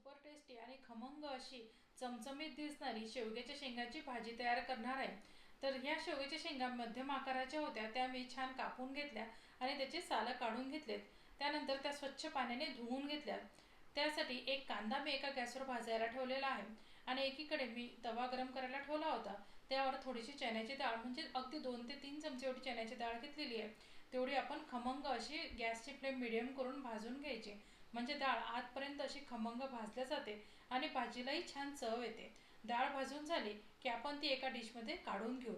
Super tasty आणि खमंग अशी चमचमीत दिसणारी शेवग्याच्या शेंगाची भाजी तयार करणार आहे. तर ह्या शेवग्याच्या शेंगा मध्यम आकाराच्या होत्या त्या मी छान कापून घेतल्या आणि त्याचे सालं काढून घेतलेत. त्यानंतर त्या स्वच्छ पाण्याने धुवून घेतल्या. त्यासाठी एक कांदा मी एका गॅसवर भाजायला ठेवलेला आहे आणि एकीकडे मी तवा गरम करायला ठेवला होता. त्यावर थोडीशी चण्याची डाळ म्हणजे अगदी दोन ते तीन चमचे एवढी चण्याची डाळ घेतलेली आहे. तेवढी आपण खमंग अशी गॅसची फ्लेम मिडियम करून भाजून घ्यायची. म्हणजे डाळ आतपर्यंत अशी खमंग भाजल्या जाते आणि भाजीलाही छान चव येते. डाळ भाजून झाली की आपण ती एका डिशमध्ये काढून घेऊ.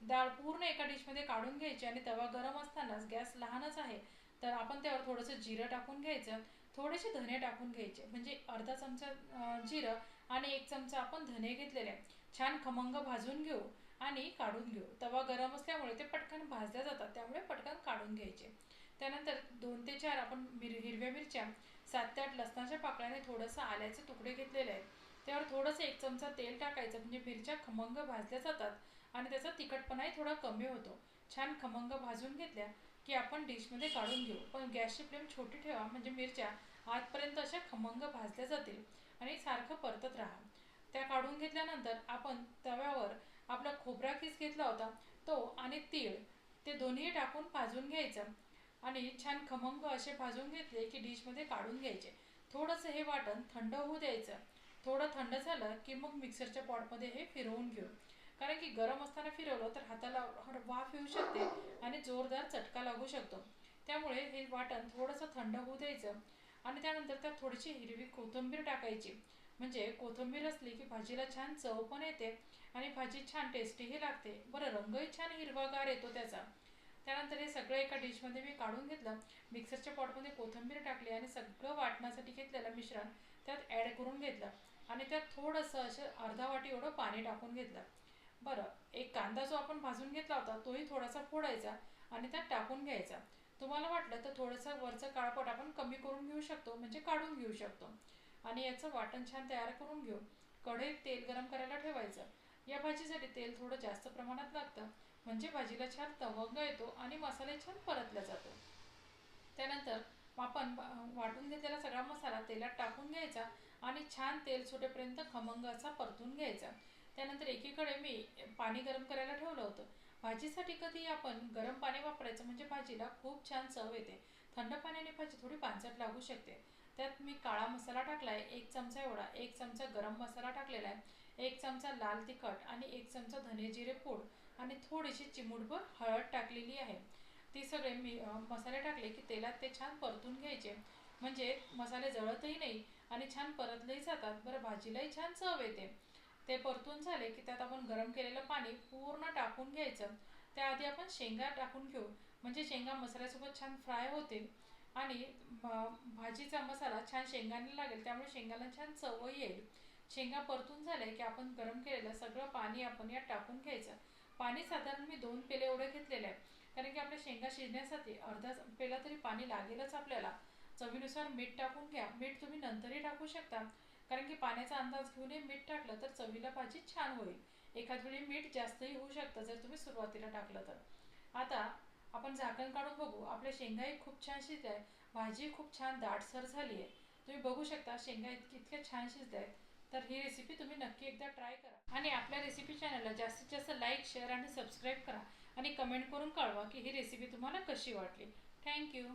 डाळ पूर्ण एका डिशमध्ये काढून घ्यायची आणि तवा गरम असतानाच गॅस लहानच आहे तर आपण त्यावर थोडंसं जिरं टाकून घ्यायचं. थोडेसे धने टाकून घ्यायचे म्हणजे अर्धा चमचा जिरं आणि एक चमचा आपण धने घेतलेले छान खमंग भाजून घेऊ आणि काढून घेऊ. तवा गरम असल्यामुळे ते पटकन भाजल्या जातात त्यामुळे पटकन काढून घ्यायचे. त्यानंतर दोन ते चार आपण मिर हिरव्या मिरच्या सात ते आठ लसणाच्या पाकळ्याने थोडंसं आल्याचे तुकडे घेतलेले आहेत. त्यावर थोडंसं एक चमचा तेल टाकायचं म्हणजे मिरच्या खमंग भाजल्या जातात आणि त्याचा तिखटपणाही थोडा कमी होतो. छान खमंग भाजून घेतल्या की आपण डिशमध्ये काढून घेऊ. पण गॅसची फ्लेम छोटी ठेवा म्हणजे मिरच्या आजपर्यंत अशा खमंग भाजल्या जातील आणि सारखं परतत राहा. त्या काढून घेतल्यानंतर आपण तव्यावर आपला खोबरा किस घेतला होता तो आणि तीळ ते दोन्ही टाकून भाजून घ्यायचं. आणि छान खमंग असे भाजून घेतले की डिशमध्ये काढून घ्यायचे. थोडंसं हे वाटण थंड होऊ द्यायचं. थोडं थंड झालं की मग मिक्सरच्या पॉटमध्ये हे फिरवून घेऊ. कारण की गरम असताना फिरवलं तर हाताला वाफ येऊ शकते आणि जोरदार चटका लागू शकतो. त्यामुळे हे वाटण थोडंसं थंड होऊ द्यायचं आणि त्यानंतर त्यात थोडीशी हिरवी कोथिंबीर टाकायची. म्हणजे कोथिंबीर असली की भाजीला छान चव पण येते आणि भाजी छान टेस्टीही लागते. बरं रंगही छान हिरवागार येतो त्याचा. त्यानंतर हे सगळं एका डिशमध्ये मी काढून घेतलं. मिक्सरच्या पॉटमध्ये कोथिंबीर टाकली आणि सगळं वाटण्यासाठी घेतलेलं मिश्रण त्यात ॲड करून घेतलं. आणि त्यात थोडंसं असं अर्धा वाटी एवढं पाणी टाकून घेतलं. बरं एक कांदा जो आपण भाजून घेतला होता तोही थोडासा फोडायचा आणि त्यात टाकून घ्यायचा. तुम्हाला वाटलं तर थोडंसं वरचं काळपट आपण कमी करून घेऊ शकतो म्हणजे काढून घेऊ शकतो. आणि याचं वाटण छान तयार करून घेऊ. कढईत तेल गरम करायला ठेवायचं. या भाजीसाठी तेल थोडं जास्त प्रमाणात लागतं. म्हणजे भाजीला छान तवंग येतो आणि मसाले छान परतला जातो. त्यानंतर आपण वाटून घेतलेला सगळा मसाला तेलात टाकून घ्यायचा आणि छान तेल सुटेपर्यंत खमंग असा परतून घ्यायचा. त्यानंतर एकीकडे मी पाणी गरम करायला ठेवलं होतं. भाजीसाठी कधी आपण गरम पाणी वापरायचं म्हणजे भाजीला खूप छान चव येते. थंड पाण्याने भाजी थोडी पांचट लागू शकते. त्यात मी काळा मसाला टाकला आहे एक चमचा एवढा एक चमचा गरम मसाला टाकलेला आहे एक चमचा लाल तिखट आणि एक चमचा धने जिरे पूड. आणि थोडीशी चिमूटभर हळद टाकलेली आहे. ती सगळे मी मसाले टाकले की तेलात ते छान परतून घ्यायचे. म्हणजे मसाले जळतही नाही आणि छान परतलेही जातात. बरं भाजीलाही छान चव येते. ते परतून झाले की त्यात आपण गरम केलेलं पाणी पूर्ण टाकून घ्यायचं. त्याआधी आपण शेंगा टाकून घेऊ. म्हणजे शेंगा मसाल्यासोबत छान फ्राय होतील आणि भाजीचा मसाला छान शेंगाने लागेल. त्यामुळे शेंगाला छान चवही येईल. शेंगा परतून झाले की आपण गरम केलेलं सगळं पाणी आपण यात टाकून घ्यायचं. पाणी साधारण मी दोन पेले एवढे घेतलेले आहे कारण की आपल्या शेंगा शिजण्यासाठी अर्धा पेला तरी पाणी लागेलच आपल्याला. चवीनुसार मीठ टाकून घ्या. मीठ तुम्ही नंतरही टाकू शकता. कारण की पाण्याचा अंदाज घेऊन मीठ टाकलं तर चवीला भाजी छान होईल. एखाद वेळी मीठ जास्तही होऊ शकतं जर तुम्ही सुरुवातीला टाकलं तर. आता आपण झाकण काढून बघू. आपल्या शेंगाही खूप छान शिजत आहे भाजी खूप छान दाटसर झाली आहे. तुम्ही बघू शकता शेंगा इतकी इतक्या छान शिजत आहेत. तर ही रेसिपी तुम्ही नक्की एकदा ट्राय करा. आणि आपल्या रेसिपी चॅनलला जास्तीत जास्त लाईक शेअर आणि सबस्क्राईब करा. आणि कमेंट करून कळवा की ही रेसिपी तुम्हाला कशी वाटली. थँक्यू